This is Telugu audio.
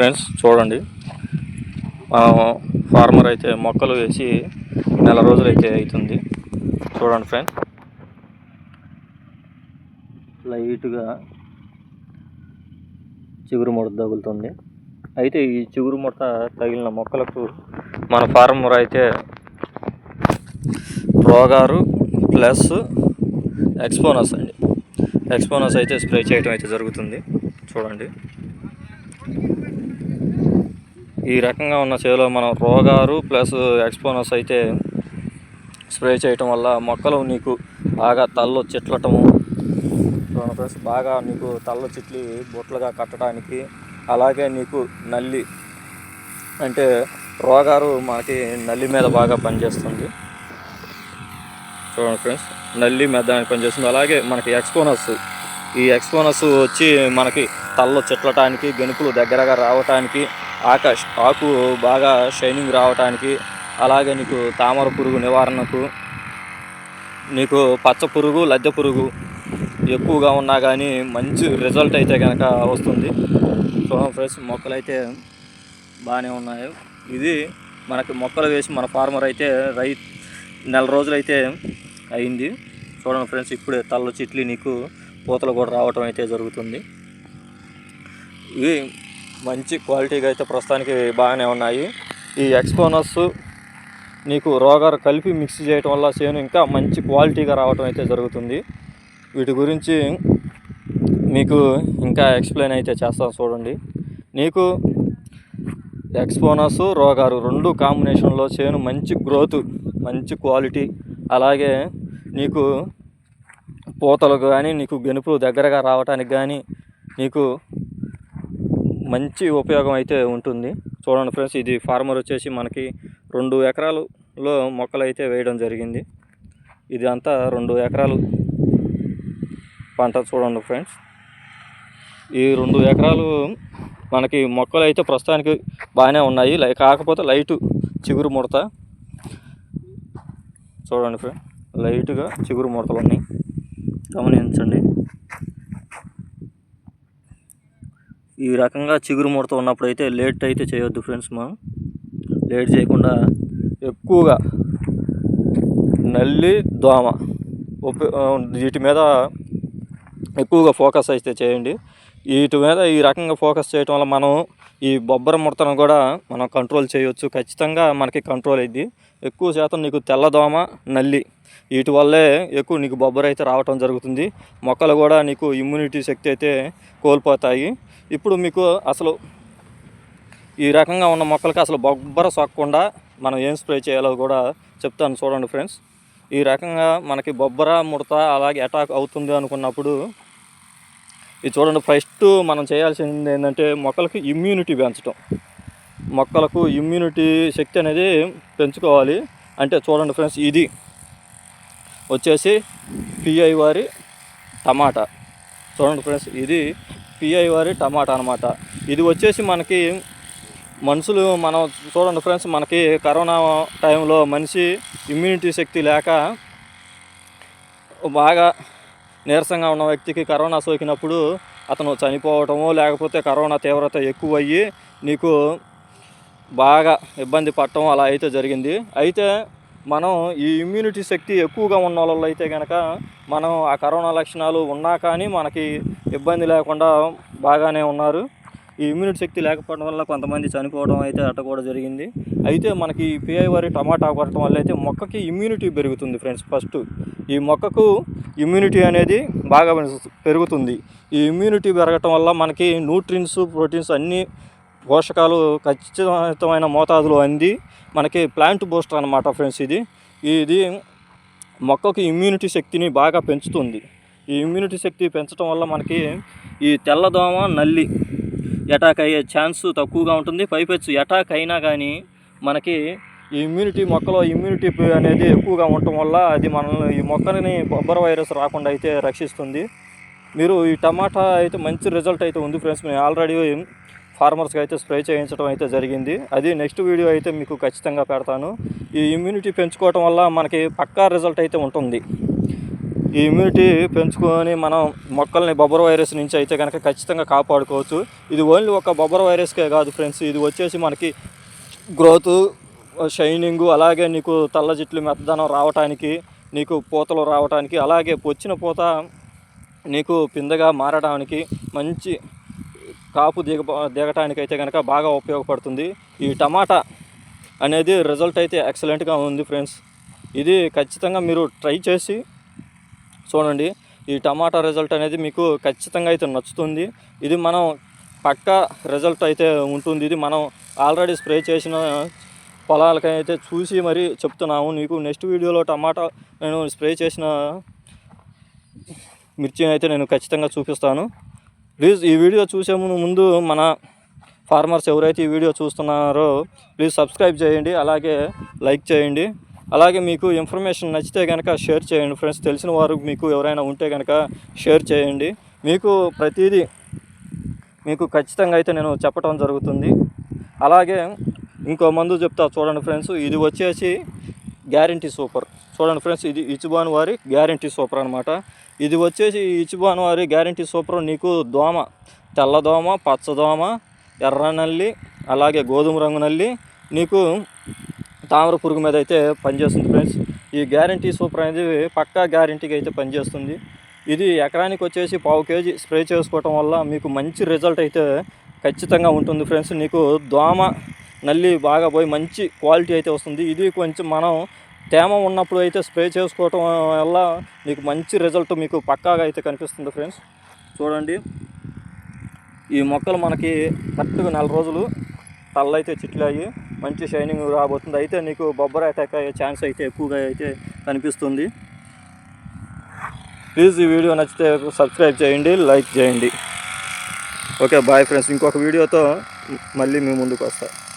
ఫ్రెండ్స్ చూడండి. మనం ఫార్మర్ అయితే మొక్కలు వేసి నెల రోజులు అయితే అవుతుంది. చూడండి ఫ్రెండ్స్. లైట్గా చిగురు ముడత తగులుతుంది. అయితే ఈ చిగురు ముడత తగిలిన మొక్కలకు మన ఫార్మర్ అయితే రోగారు ప్లస్ ఎక్స్పోనస్ అండి. ఎక్స్పోనస్ అయితే స్ప్రే చేయడం అయితే జరుగుతుంది. చూడండి. ఈ రకంగా ఉన్న చేలో మనం రోగారు ప్లస్ ఎక్స్పోనస్ అయితే స్ప్రే చేయటం వల్ల మొక్కలు నీకు బాగా తల్లో చిట్లటము. ప్లస్ బాగా నీకు తల్ల చిట్లి బొట్లుగా కట్టడానికి అలాగే నీకు నల్లి అంటే రోగారు మనకి నల్లి మీద బాగా పనిచేస్తుంది. చూడండి ఫ్రెండ్స్ నల్లి మీద దానికి పనిచేస్తుంది. అలాగే మనకి ఎక్స్పోనస్ ఈ ఎక్స్పోనస్ వచ్చి మనకి తల్లో చిట్లటానికి గెనుపులు దగ్గరగా రావటానికి ఆకాష్ ఆకు బాగా షైనింగ్ రావటానికి అలాగే నీకు తామర పురుగు నివారణకు నీకు పచ్చ పురుగు లద్దె పురుగు ఎక్కువగా ఉన్నా కానీ మంచి రిజల్ట్ అయితే కనుక వస్తుంది. సో ఫ్రెండ్స్ మొక్కలు అయితే బాగానే ఉన్నాయి. ఇది మనకి మొక్కలు వేసి మన ఫార్మర్ అయితే రై నెల రోజులైతే అయింది. చూడండి ఫ్రెండ్స్ ఇప్పుడే తల్ల చెట్లు నీకు పూతలు కూడా రావటం అయితే జరుగుతుంది. ఇవి మంచి క్వాలిటీగా అయితే ప్రస్తుతానికి బాగానే ఉన్నాయి. ఈ ఎక్స్పోనస్ నీకు రోగర్ కలిపి మిక్స్ చేయటం వల్ల చేను ఇంకా మంచి క్వాలిటీగా రావటం అయితే జరుగుతుంది. వీటి గురించి మీకు ఇంకా ఎక్స్ప్లెయిన్ అయితే చేస్తాను చూడండి. నీకు ఎక్స్పోనస్ రోగారు రెండు కాంబినేషన్లో చేను మంచి గ్రోత్ మంచి క్వాలిటీ అలాగే నీకు పూతలు కానీ నీకు గెనుపులు దగ్గరగా రావడానికి కానీ నీకు మంచి ఉపయోగం అయితే ఉంటుంది. చూడండి ఫ్రెండ్స్ ఇది ఫార్మర్ వచ్చేసి మనకి రెండు ఎకరాలలో మొక్కలు అయితే వేయడం జరిగింది. ఇది అంతా రెండు ఎకరాలు పంట చూడండి ఫ్రెండ్స్. ఈ రెండు ఎకరాలు మనకి మొక్కలు అయితే ప్రస్తుతానికి బాగానే ఉన్నాయి. లై కాకపోతే లైటు చిగురు ముడత. చూడండి ఫ్రెండ్ లైట్గా చిగురు ముడతలు ఉన్నాయి గమనించండి. ఈ రకంగా చిగురు ముడత ఉన్నప్పుడు అయితే లేట్ అయితే చేయొద్దు ఫ్రెండ్స్ మనం లేట్ చేయకుండా ఎక్కువగా నల్లి దోమ వీటి మీద ఎక్కువగా ఫోకస్ అయితే చేయండి. వీటి మీద ఈ రకంగా ఫోకస్ చేయటం వల్ల మనం ఈ బొబ్బర ముడతను కూడా మనం కంట్రోల్ చేయొచ్చు. ఖచ్చితంగా మనకి కంట్రోల్ అయింది ఎక్కువ శాతం నీకు తెల్లదోమ నల్లి వీటి వల్లే ఎక్కువ నీకు బొబ్బర అయితే రావటం జరుగుతుంది. మొక్కలు కూడా నీకు ఇమ్యూనిటీ శక్తి అయితే కోల్పోతాయి. ఇప్పుడు మీకు అసలు ఈ రకంగా ఉన్న మొక్కలకి అసలు బొబ్బర సోక్కకుండా మనం ఏం స్ప్రే చేయాలో కూడా చెప్తాను చూడండి ఫ్రెండ్స్. ఈ రకంగా మనకి బొబ్బర ముడత అలాగే అటాక్ అవుతుంది అనుకున్నప్పుడు ఇది చూడండి ఫస్ట్ మనం చేయాల్సింది ఏంటంటే మొక్కలకు ఇమ్యూనిటీ పెంచడం మొక్కలకు ఇమ్యూనిటీ శక్తి అనేది పెంచుకోవాలి. అంటే చూడండి ఫ్రెండ్స్ ఇది వచ్చేసి పిఐ వారి టమాటా. చూడండి ఫ్రెండ్స్ ఇది పిఐ వారి టమాటా అనమాట ఇది వచ్చేసి మనకి మనుషులు మనం చూడండి ఫ్రెండ్స్ మనకి కరోనా టైంలో మనిషి ఇమ్యూనిటీ శక్తి లేక బాగా నీరసంగా ఉన్న వ్యక్తికి కరోనా సోకినప్పుడు అతను చనిపోవటము లేకపోతే కరోనా తీవ్రత ఎక్కువ అయ్యి నీకు బాగా ఇబ్బంది పడటం అలా అయితే జరిగింది. అయితే మనం ఈ ఇమ్యూనిటీ శక్తి ఎక్కువగా ఉన్న వాళ్ళు అయితే కనుక మనం ఆ కరోనా లక్షణాలు ఉన్నా కానీ మనకి ఇబ్బంది లేకుండా బాగానే ఉన్నారు. ఈ ఇమ్యూనిటీ శక్తి లేకపోవడం వల్ల కొంతమంది చనిపోవడం అయితే అట్ట కూడా జరిగింది. అయితే మనకి పిఐ వరి టమాటా కొట్టడం వల్ల అయితే మొక్కకి ఇమ్యూనిటీ పెరుగుతుంది ఫ్రెండ్స్ ఫస్ట్ ఈ మొక్కకు ఇమ్యూనిటీ అనేది బాగా పెరుగుతుంది. ఈ ఇమ్యూనిటీ పెరగటం వల్ల మనకి న్యూట్రిన్స్ ప్రోటీన్స్ అన్నీ పోషకాలు ఖచ్చితమైన మోతాదులో అంది. మనకి ప్లాంట్ బూస్టర్ అనమాట ఫ్రెండ్స్ ఇది. ఇది మొక్కకు ఇమ్యూనిటీ శక్తిని బాగా పెంచుతుంది. ఈ ఇమ్యూనిటీ శక్తి పెంచడం వల్ల మనకి ఈ తెల్లదోమ నల్లి అటాక్ అయ్యే ఛాన్స్ తక్కువగా ఉంటుంది. పైపెచ్చు అటాక్ అయినా కానీ మనకి ఈ ఇమ్యూనిటీ మొక్కలో ఇమ్యూనిటీ అనేది ఎక్కువగా ఉండటం వల్ల అది మనల్ని ఈ మొక్కని బొబ్బర వైరస్ రాకుండా అయితే రక్షిస్తుంది. మీరు ఈ టమాటా అయితే మంచి రిజల్ట్ అయితే ఉంది ఫ్రెండ్స్. మేము ఆల్రెడీ ఫార్మర్స్కి అయితే స్ప్రే చేయించడం అయితే జరిగింది. అది నెక్స్ట్ వీడియో అయితే మీకు ఖచ్చితంగా పెడతాను. ఈ ఇమ్యూనిటీ పెంచుకోవటం వల్ల మనకి పక్కా రిజల్ట్ అయితే ఉంటుంది. ఈ ఇమ్యూనిటీ పెంచుకొని మనం మొక్కల్ని బొబ్బర వైరస్ నుంచి అయితే కనుక ఖచ్చితంగా కాపాడుకోవచ్చు. ఇది ఓన్లీ ఒక బొబ్బర వైరస్కే కాదు ఫ్రెండ్స్. ఇది వచ్చేసి మనకి గ్రోత్ షైనింగ్ అలాగే నీకు తెల్ల జిట్లు మెత్తదనం రావటానికి నీకు పూతలు రావటానికి అలాగే వచ్చిన పూత నీకు పిందగా మారడానికి మంచి కాపు దిగ దిగటానికి అయితే కనుక బాగా ఉపయోగపడుతుంది. ఈ టమాటా అనేది రిజల్ట్ అయితే ఎక్సలెంట్గా ఉంది ఫ్రెండ్స్. ఇది ఖచ్చితంగా మీరు ట్రై చేసి చూడండి. ఈ టమాటా రిజల్ట్ అనేది మీకు ఖచ్చితంగా అయితే నచ్చుతుంది. ఇది మనం పక్కా రిజల్ట్ అయితే ఉంటుంది. ఇది మనం ఆల్రెడీ స్ప్రే చేసిన పొలాలకైతే చూసి మరీ చెప్తున్నాము. నీకు నెక్స్ట్ వీడియోలో టమాటా నేను స్ప్రే చేసిన మిర్చి అయితే నేను ఖచ్చితంగా చూపిస్తాను. ప్లీజ్ ఈ వీడియో చూసే ముందు మన ఫార్మర్స్ ఎవరైతే ఈ వీడియో చూస్తున్నారో ప్లీజ్ సబ్స్క్రైబ్ చేయండి అలాగే లైక్ చేయండి. అలాగే మీకు ఇన్ఫర్మేషన్ నచ్చితే కనుక షేర్ చేయండి ఫ్రెండ్స్. తెలిసిన వారు మీకు ఎవరైనా ఉంటే కనుక షేర్ చేయండి. మీకు ప్రతిదీ మీకు ఖచ్చితంగా అయితే నేను చెప్పడం జరుగుతుంది. అలాగే ఇంకో మందు చెప్తా చూడండి ఫ్రెండ్స్. ఇది వచ్చేసి గ్యారంటీ సూపర్. చూడండి ఫ్రెండ్స్ ఇది ఇచ్చుబాన్ వారి గ్యారంటీ సూపర్ అనమాట ఇది వచ్చేసి ఇచ్చిబాన్ వారి గ్యారంటీ సూపర్. నీకు దోమ తెల్ల దోమ పచ్చ దోమ ఎర్ర నల్లి అలాగే గోధుమ రంగు నల్లి నీకు తామర పురుగు మీద అయితే పనిచేస్తుంది ఫ్రెండ్స్. ఈ గ్యారంటీ సూపర్ అనేది పక్కా గ్యారంటీకి అయితే పనిచేస్తుంది. ఇది ఎకరానికి వచ్చేసి పావు కేజీ స్ప్రే చేసుకోవటం వల్ల మీకు మంచి రిజల్ట్ అయితే ఖచ్చితంగా ఉంటుంది ఫ్రెండ్స్. నీకు దోమ నల్లి బాగా పోయి మంచి క్వాలిటీ అయితే వస్తుంది. ఇది కొంచెం మనం తేమ ఉన్నప్పుడు అయితే స్ప్రే చేసుకోవటం వల్ల మీకు మంచి రిజల్ట్ మీకు పక్కాగా అయితే కనిపిస్తుంది ఫ్రెండ్స్. చూడండి. ఈ మొక్కలు మనకి కరెక్ట్గా నెల రోజులు తల్లైతే అయితే చిట్లాయి మంచి షైనింగ్ రాబోతుంది. అయితే నీకు బొబ్బర అటాక్ అయ్యే ఛాన్స్ అయితే ఎక్కువగా అయితే కనిపిస్తుంది. ప్లీజ్ ఈ వీడియో నచ్చితే సబ్స్క్రైబ్ చేయండి లైక్ చేయండి. Okay bye friends. ఇంకొక వీడియోతో మళ్ళీ మీ ముందుకు వస్తాను